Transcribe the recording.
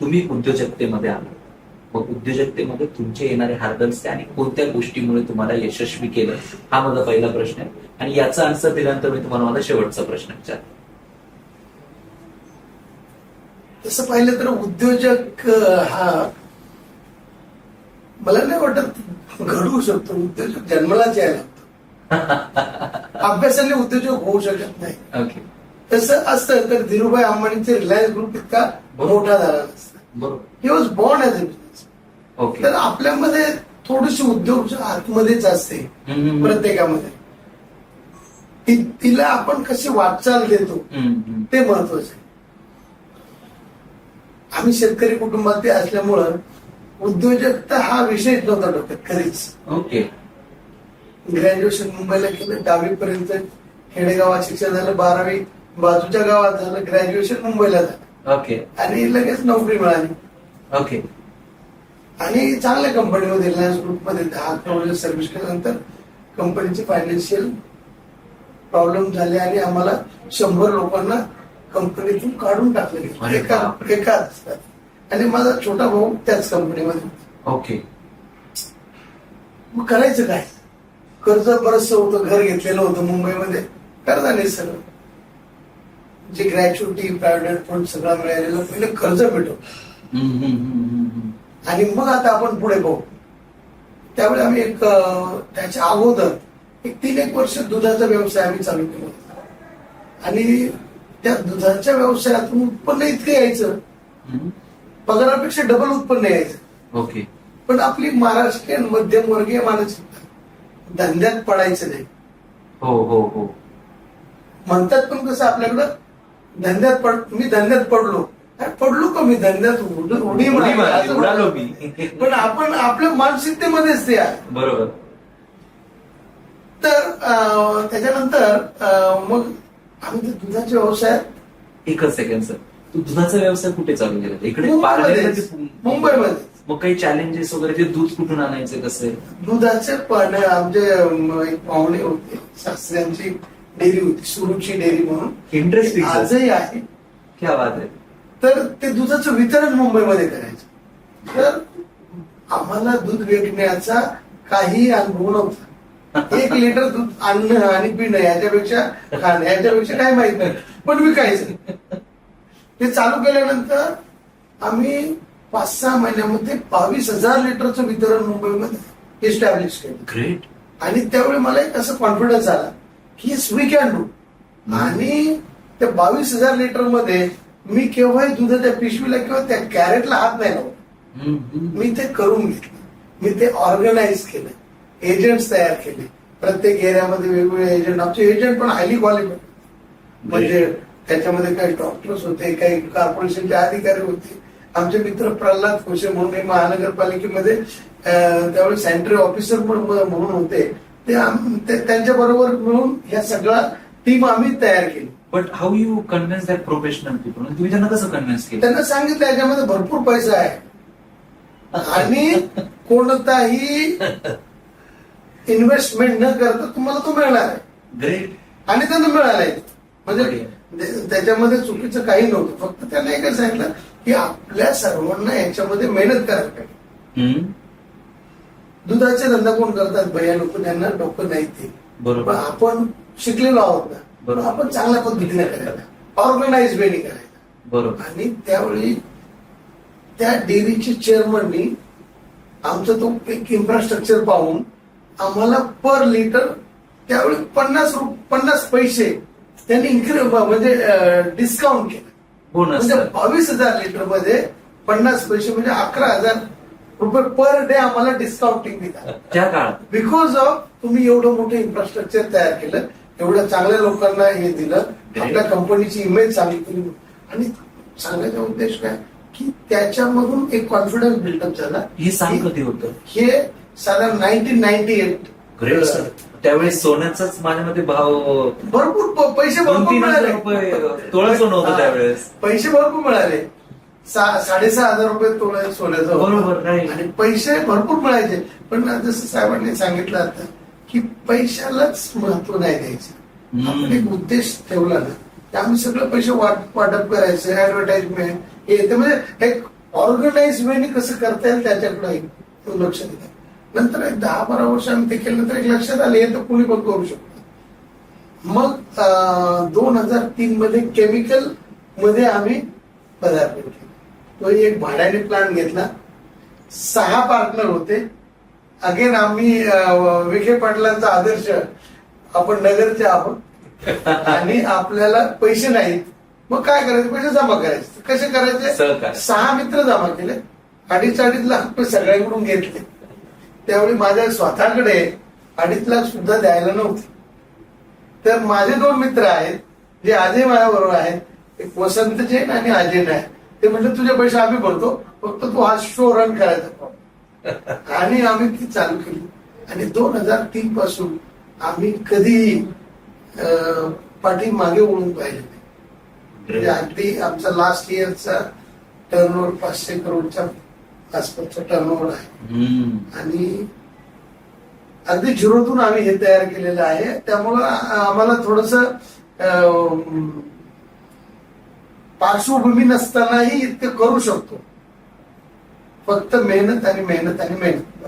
तुम्ही उद्योजकतेमध्ये आला. मग उद्योजकतेमध्ये तुमचे येणारे हार्डल्स काय आणि कोणत्या गोष्टीमुळे तुम्हाला यशस्वी केलं हा माझा पहिला प्रश्न आहे. आणि याचा आन्सर दिल्यानंतर मी तुम्हाला माझा शेवटचा प्रश्न विचार तसं पाहिलं तर उद्योजक हा मला नाही वाटत घडवू शकतो. उद्योजक जन्मलाच यायला लागतो. अभ्यासाने उद्योजक होऊ शकत नाही. ओके तसं असतं तर धीरूभाई अंबानीचे रिलायन्स ग्रुप इतका मोठा झाला. बरोबर. He was born as a business okay. तर आपल्यामध्ये थोडीशी उद्योग आतमध्येच असते. प्रत्येकामध्ये. ती- तिला आपण कशी वाटचाल देतो. ते महत्वाचं आहे. आम्ही शेतकरी कुटुंबात असल्यामुळं उद्योजकता हा विषयच नव्हता डोक्यात कधीच ओके. ग्रॅज्युएशन मुंबईला केलं दहावी पर्यंत खेडेगावात शिक्षण झालं बारावी बाजूच्या गावात झालं ग्रॅज्युएशन मुंबईला झालं. ओके आणि लगेच नोकरी मिळाली. ओके आणि चांगल्या कंपनीमध्ये रिलायन्स ग्रुपमध्ये दहा अकरा वर्ष सर्व्हिस केल्यानंतर कंपनीचे फायनान्शियल प्रॉब्लेम झाले आणि आम्हाला शंभर लोकांना कंपनीतून काढून टाकले. दिवसात. आणि माझा छोटा भाऊ त्याच कंपनीमध्ये. ओके मग करायचं काय? कर्ज बरंच होतं घर घेतलेलं होतं मुंबईमध्ये. कर्जाने सगळं. जे ग्रॅच्युटी प्रायव्हेट फंड सगळं मिळालेलं पहिले कर्ज भेटव हम्म, हम्म, हम्म, हम्म, हम्म. आणि मग आता आपण पुढे पाहू त्यावेळी आम्ही एक त्याच्या अगोदर एक तीन एक वर्ष दुधाचा व्यवसाय आम्ही चालू केला. आणि त्या दुधाच्या व्यवसायातून उत्पन्न इतकं यायचं. पगारापेक्षा डबल उत्पन्न यायचं. ओके. पण आपली महाराष्ट्रीयन मध्यमवर्गीय मानसिकता धंद्यात पडायचं नाही. हो हो हो. म्हणतात पण कसं आपल्याकडं धंद्यात पड मी धंद्यात पडलो. पडलो का मी धंद्यात? उड- उडालो. मी. पण आपण आपल्या मानसिकतेमध्येच ते आहे. बरोबर. तर त्याच्यानंतर मग आम्ही ते दुधाच्या व्यवसायात एकच सेकंड सर तू दुधाचा व्यवसाय कुठे चालू केला? इकडे मुंबईमध्ये. मग काही चॅलेंजेस वगैरे ते दूध कुठून आणायचं कसं? दुधाचे पण आमचे एक पाहुणे होते. सासऱ्यांची डेअरी होती सुरुची डेअरी म्हणून. Sir. आजही आहे. क्या बात आहे. तर ते दुधाचं वितरण मुंबईमध्ये करायचं. तर आम्हाला दूध विकण्याचा काही अनुभव नव्हता. एक लिटर दूध आणणं आणि पिणं याच्यापेक्षा खाणं याच्यापेक्षा काही माहीत नाही. पण विकायचं. ते चालू केल्यानंतर आम्ही पाच सहा महिन्यामध्ये बावीस हजार लिटरचं वितरण मुंबईमध्ये इस्टॅब्लिश केलं. ग्रेट आणि त्यावेळी मला एक असं कॉन्फिडन्स आला. येस वी कॅन डू आणि त्या बावीस हजार लिटरमध्ये मी केव्हाही दुधाच्या पिशवीला किंवा त्या कॅरेटला हात नाही लावला मी ते करून घेतलं. मी ते ऑर्गनाईज केलं. एजंट्स तयार केले. प्रत्येक एरियामध्ये वेगवेगळे एजंट आमचे एजंट पण हायली क्वालिफाईड म्हणजे त्याच्यामध्ये काही डॉक्टर्स होते काही कॉर्पोरेशनचे अधिकारी होते. आमचे मित्र प्रल्हाद खोसे म्हणून महानगरपालिकेमध्ये त्यावेळी सॅनिटरी ऑफिसर पण म्हणून होते. ते त्यांच्या बरोबर मिळून ह्या सगळा टीम आम्ही तयार केली. But how you convince that professional people तुम्ही त्यांना कसं कन्व्हिन्स केलं? त्यांना सांगितलं याच्यामध्ये भरपूर पैसा आहे. आणि कोणताही इन्व्हेस्टमेंट न करता तुम्हाला तो मिळणार आहे. ग्रेट आणि त्यांना मिळालाय. म्हणजे त्याच्यामध्ये चुकीचं काही नव्हतं. फक्त त्यांना एकच सांगितलं की आपल्या सर्वांना याच्यामध्ये मेहनत करायला पाहिजे. दुधाचे धंदा कोण करतात? भैया लोक त्यांना डोकं नाही ते. बरोबर. आपण शिकलेलो आहोत ना. बरोबर. आपण चांगल्या पद्धतीने करायला. ऑर्गनाइज वेनी करायला. बरोबर. आणि त्यावेळी त्या डेअरीचे चेअरमननी आमचं तो एक इन्फ्रास्ट्रक्चर पाहून आम्हाला पर लिटर त्यावेळी पन्नास रु पन्नास पैसे त्यांनी इन्क्री म्हणजे डिस्काउंट केलं. बोनस म्हणजे बावीस हजार लिटरमध्ये पन्नास पैसे म्हणजे अकरा हजार रुपये पर डे आम्हाला डिस्काउंटिंग दिला त्या काळात. बिकॉज ऑफ तुम्ही एवढं मोठं इन्फ्रास्ट्रक्चर तयार केलं एवढ्या चांगल्या लोकांना हे दिलं आपल्या कंपनीची इमेज चांगली केली. आणि सांगायचा उद्देश काय? की त्याच्यामधून एक कॉन्फिडन्स बिल्डअप झाला. हे सांग कधी होतं. हे साधारण नाईन्टीन नाईन्टी ग्रेट सर त्यावेळेस सोन्याचाच माझ्या मते भाव भरपूर पैसे भरपूर मिळाले. तोळा सोनं होतं. त्यावेळेस. पैसे भरपूर मिळाले. साडेसहा हजार रुपये तोळा सोन्याचं. बरोबर, right. आणि पैसे भरपूर मिळायचे पण जसं साहेबांनी सांगितलं आता की पैशालाच महत्त्व नाही द्यायचं. आपण एक उद्देश ठेवला ना आम्ही सगळे पैसे वाट वाटप करायचं ऍडव्हर्टाइजमेंट हे ते म्हणजे एक ऑर्गनाइज वेने कसं करता येईल त्याच्याकडे एक लक्ष दिलं नंतर एक दहा बारा वर्ष आम्ही ते केल्यानंतर एक लक्षात आले हे तर कुणी पण करू शकतो मग दोन हजार तीन मध्ये केमिकलमध्ये आम्ही पदार्पण केलं तो एक भाड्याने प्लांट घेतला. सहा पार्टनर होते. अगेन आम्ही विखे पाटलांचा आदर्श आपण नगरचे आहोत. आणि आपल्याला पैसे नाहीत. मग काय करायचे? पैसे जमा करायचे. कसे करायचे. सहा मित्र जमा केले. अडीच अडीच लाख रुपये सगळ्यांकडून घेतले. त्यावेळी माझ्या स्वतःकडे अडीच लाख सुद्धा द्यायला नव्हते. तर माझे दोन मित्र आहेत जे आजही माझ्याबरोबर आहेत. एक वसंत जैन आणि अजय नायक ते म्हणजे तुझे पैसे आम्ही भरतो फक्त तू हा शो रन करायचा आणि आम्ही ती चालू केली. आणि दोन हजार तीन पासून आम्ही कधीही पाठी मागे वळून पाहिले नाही. म्हणजे अगदी आमचा लास्ट इयरचा टर्नओव्हर पाचशे करोडच्या आसपासचा टर्नओव्हर आहे. हम्म. आणि अगदी झिरोतून आम्ही हे तयार केलेलं आहे. त्यामुळं आम्हाला थोडस पार्श्वभूमी नसतानाही इतकं करू शकतो. फक्त मेहनत आणि मेहनत आणि मेहनत.